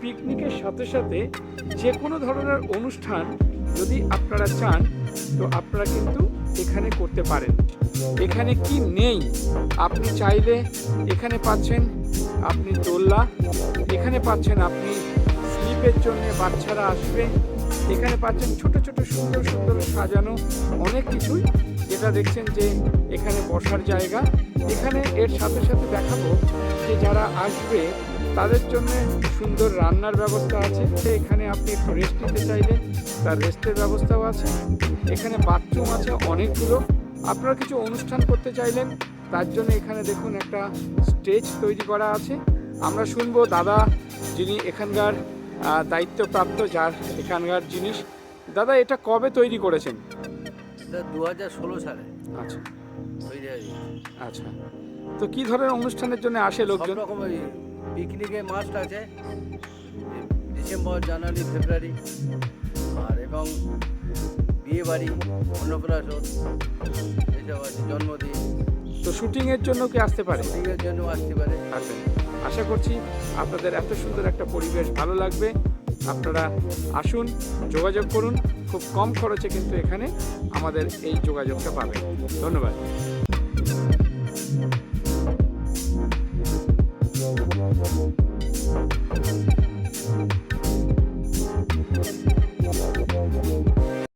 পিকনিকের সাথে সাথে যে কোনো ধরনের অনুষ্ঠান যদি আপনারা চান, তো আপনারা কিন্তু এখানে করতে পারেন। এখানে কি নেই? আপনি চাইলে এখানে পাচ্ছেন আপনি দোল্লা এখানে পাচ্ছেন আপনি স্লিপের জন্য বাচ্চারা আসবে, এখানে পাচ্ছেন ছোট ছোট সুন্দর সুন্দর সাজানো অনেক কিছুই যেটা দেখছেন যে এখানে বসার জায়গা। এখানে এর সাথে সাথে দেখাবো যে যারা আসবে, তাদের জন্য সুন্দর রান্নার ব্যবস্থা আছে। সে এখানে আপনি একটু রেস্ট নিতে চাইলে, তার রেস্টের ব্যবস্থাও আছে। এখানে বাথরুম আছে অনেকগুলো। আপনারা কিছু অনুষ্ঠান করতে চাইলেন, তার জন্য এখানে দেখুন একটা স্টেজ তৈরি করা আছে। আমরা শুনব দাদা যিনি এখানকার দায়িত্বপ্রাপ্ত, যার এখানকার জিনিস। দাদা, এটা কবে তৈরি করেছেন? এটা দু হাজার ষোলো সালে। আচ্ছা। আচ্ছা। তো কি ধরনের অনুষ্ঠানের জন্য আসে লোকজন? রকম ওই পিকনিকে মাস্ট আছে। ডিসেম্বর জানুয়ারি ফেব্রুয়ারি। আর এবং বিয়ে বাড়ি অন্নপ্রাশন এসব আছে জন্মদিন। তো শুটিংয়ের জন্য কি আসতে পারে? শুটিংয়ের জন্য আসতে পারে। আসবেন আশা করছি আপনাদের এত সুন্দর একটা পরিবেশ ভালো লাগবে। আপনারা আসুন যোগাযোগ করুন। খুব কম খরচে কিন্তু এখানে আমাদের এই যোগাযোগটা পাবে ধন্যবাদ।